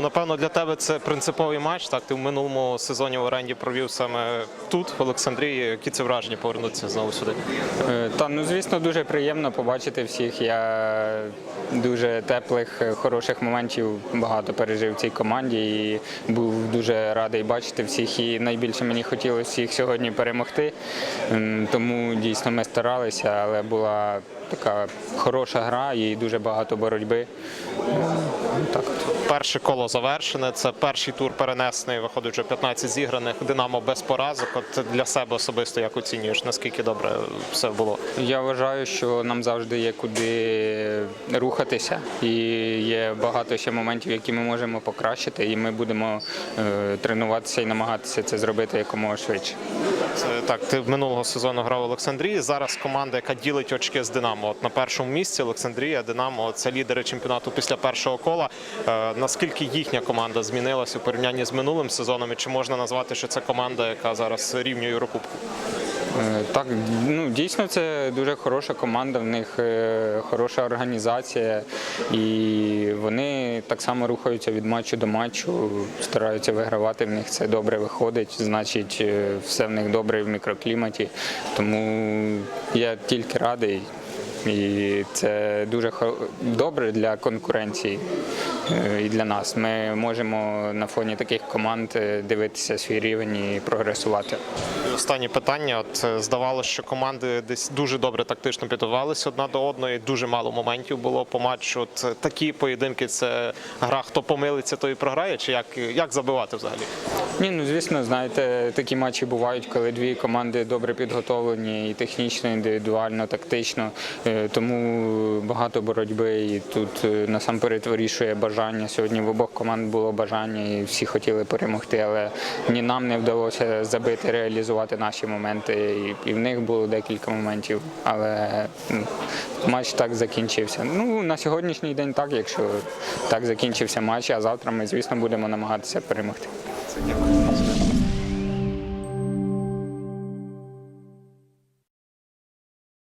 напевно для тебе це принциповий матч. Так, ти в минулому сезоні в оренді провів саме тут, в Олександрії. Які це враження повернутися знову сюди? Е, Та ну звісно дуже приємно побачити всіх. Я дуже теплих, хороших моментів багато пережив в цій команді і був дуже радий бачити всіх. І найбільше мені хотілося всіх сьогодні перемогти. Тому дійсно ми старалися, але була така хороша гра і дуже багато боротьби. М, Так от. Перше коло завершене. Це перший тур перенесений. Виходить вже 15 зіграних. Динамо без поразок. От для себе особисто як оцінюєш, наскільки добре все було? Я вважаю, що нам завжди є куди рухатися, і є багато ще моментів, які ми можемо покращити, і ми будемо е, тренуватися і намагатися це зробити якомога швидше. Це так, ти минулого сезону грав Олександрії. Зараз команда, яка ділить очки з Динамо. От на першому місці Олександрія, Динамо це лідери чемпіонату після першого кола. Е, наскільки їхня команда змінилася у порівнянні з минулим сезоном? І чи можна назвати, що це команда, яка зараз рівнює Єврокубку? Е, Так, ну дійсно це дуже хороша команда, в них е, хороша організація, і вони так само рухаються від матчу до матчу, стараються вигравати. В них це добре виходить, значить, е, все в них добре в мікрокліматі. Тому я тільки радий. І це дуже добре для конкуренції і для нас. Ми можемо на фоні таких команд е, дивитися свій рівень і прогресувати. Останнє питання. От е, здавалося, що команди десь дуже добре тактично підготувалися одна до одної. Дуже мало моментів було по матчу. От е, такі поєдинки це гра, хто помилиться, той і програє. Чи як, як забивати взагалі? Ні, ну звісно, знаєте, такі матчі бувають, коли дві команди добре підготовлені і технічно, і індивідуально, тактично. Е, Тому багато боротьби і тут е, насамперед вирішує бажання. Сьогодні в обох команд було бажання і всі хотіли перемогти, але ні нам не вдалося забити, реалізувати наші моменти. І, в них було декілька моментів. Але ну, матч так закінчився. Ну на сьогоднішній день так, якщо так закінчився матч, а завтра ми, звісно, будемо намагатися перемогти.